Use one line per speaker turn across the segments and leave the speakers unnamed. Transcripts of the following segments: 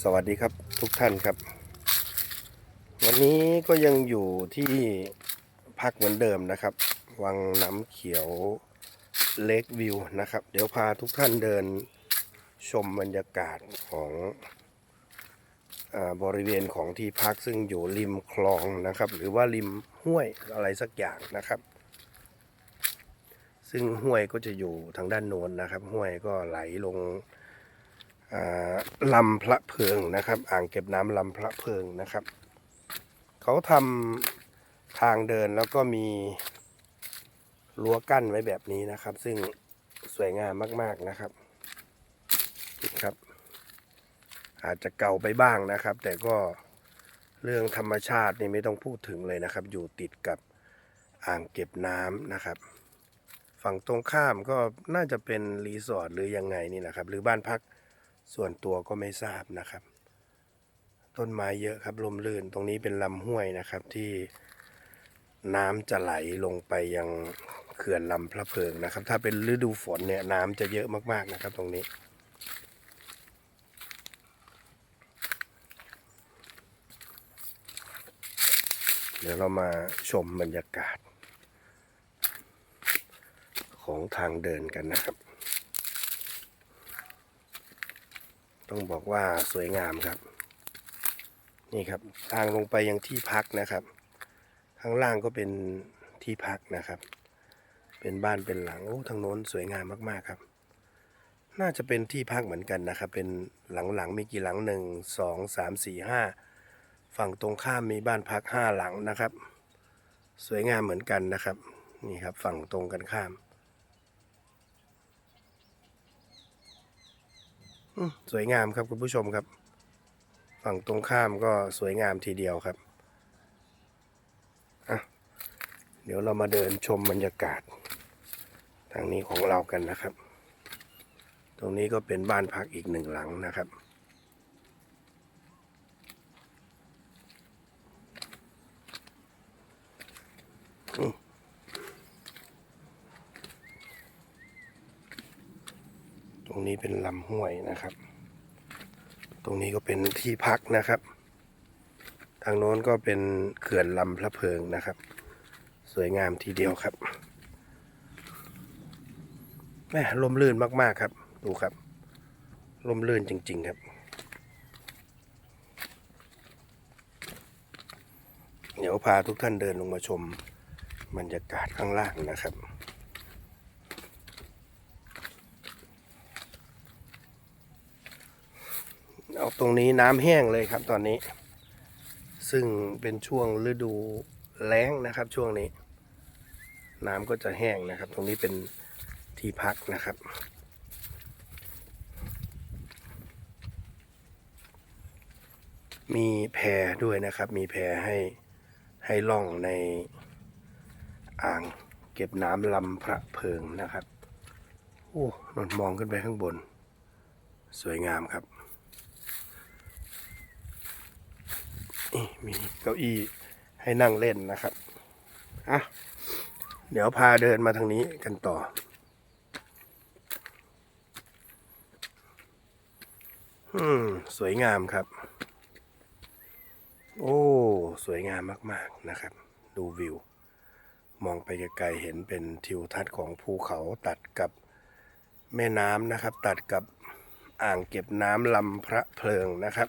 สวัสดีครับทุกท่านครับ วันนี้ก็ยังอยู่ที่พักเหมือนเดิมนะครับ วังน้ำเขียวเลกวิวนะครับ เดี๋ยวพาทุกท่านเดินชมบรรยากาศของอาบริเวณของที่พักซึ่งอยู่ริมคลองนะครับ หรือว่าริมห้วยอะไรสักอย่างนะครับ ซึ่งห้วยก็จะอยู่ทางด้านโน้นนะครับ ห้วยก็ไหลลง ลำพระเพิงนะครับ อ่างเก็บน้ำลำพระเพิงนะครับ เขาทำทางเดินแล้วก็มีรั้วกั้นไว้แบบนี้นะครับ ซึ่งสวยงามมากๆนะครับครับ อาจจะเก่าไปบ้างนะครับ แต่ก็เรื่องธรรมชาตินี่ไม่ต้องพูดถึงเลยนะครับ อยู่ติดกับอ่างเก็บน้ำนะครับ ฝั่งตรงข้ามก็น่าจะเป็นรีสอร์ทหรือยังไงนี่นะครับ หรือบ้านพัก ส่วนตัวก็ไม่ทราบนะครับ ต้นไม้เยอะครับลมลื่นตรงนี้เป็นลำห้วยนะครับที่น้ำจะไหลลงไปยังเขื่อนลำพระเพิงนะครับ ถ้าเป็นฤดูฝนเนี่ยน้ำจะเยอะมากๆนะครับ ตรงนี้เดี๋ยวเรามาชมบรรยากาศ ของทางเดินกันนะครับ ต้องบอกว่าสวยงามครับ นี่ครับ ทางลงไปยังที่พักนะครับ ข้างล่างก็เป็นที่พักนะครับ เป็นบ้านเป็นหลังโอ้ทางโน้นสวยงามมากๆครับ น่าจะเป็นที่พักเหมือนกันนะครับ เป็นหลังๆมีกี่หลังหนึ่งสองสามสี่ห้าฝั่งตรงข้ามมีบ้านพักห้าหลังนะครับ สวยงามเหมือนกันนะครับ นี่ครับ ฝั่งตรงกันข้าม อืม สวยงามครับคุณผู้ชมครับ ฝั่งตรงข้ามก็สวยงามทีเดียวครับเดี๋ยวเรามาเดินชมบรรยากาศ ทางนี้ของเรากันนะครับ ตรงนี้ก็เป็นบ้านพักอีกหนึ่งหลังนะครับ รงนี้เป็นลำห้วยนะครับ ตรงนี้ก็เป็นที่พักนะครับ ทางโน้นก็เป็นเขื่อนลำพระเพิงนะครับ สวยงามทีเดียวครับแม่ลมลื่นมากๆครับ ดูครับลมลื่นจริง ๆครับ เดี๋ยวพาทุกท่านเดินลงมาชมบรรยากาศข้างล่างนะครับ เอาตรงนี้น้ำแห้งเลยครับตอนนี้ ซึ่งเป็นช่วงฤดูแล้งนะครับ ช่วงนี้ น้ำก็จะแห้งนะครับ ตรงนี้เป็นที่พักนะครับมีแพรด้วยนะครับ มีแพรให้ให้ล่องในอ่างเก็บน้ำลำพระเพิงนะครับ โอ้นนมองขึ้นไปข้างบน สวยงามครับ นี่ มีเก้าอี้ให้นั่งเล่นนะครับอะเดี๋ยวพาเดินมาทางนี้กันต่อ อืม สวยงามครับ โอ้ สวยงามมาก ๆ นะครับ ดูวิว มองไปไกลๆเห็นเป็นทิวทัศน์ของภูเขาตัดกับแม่น้ำนะครับ ตัดกับอ่างเก็บน้ำลำพระเพลิงนะครับ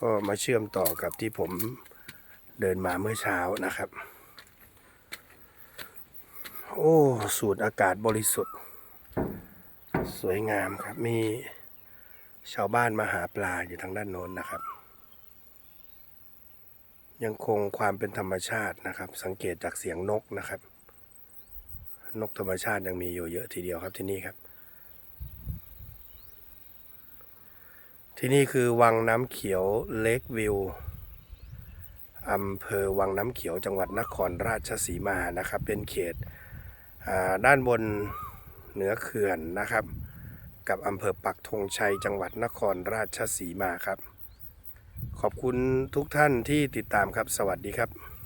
ก็มาเชื่อมต่อกับที่ผมเดินมาเมื่อเช้านะครับ โอ้ สูดอากาศบริสุทธิ์ สวยงามครับ มีชาวบ้านมาหาปลาอยู่ทางด้านโน้นนะครับ ยังคงความเป็นธรรมชาตินะครับ สังเกตจากเสียงนกนะครับ นกธรรมชาติยังมีอยู่เยอะทีเดียวครับที่นี่ครับ ที่นี่คือวังน้ำเขียวเลกวิวอำเภอวังน้ำเขียวจังหวัดนครราชสีมานะครับ เป็นเขตด้านบนเหนือเขื่อนนะครับ กับอำเภอปักธงชัยจังหวัดนครราชสีมาครับ ขอบคุณทุกท่านที่ติดตามครับ สวัสดีครับ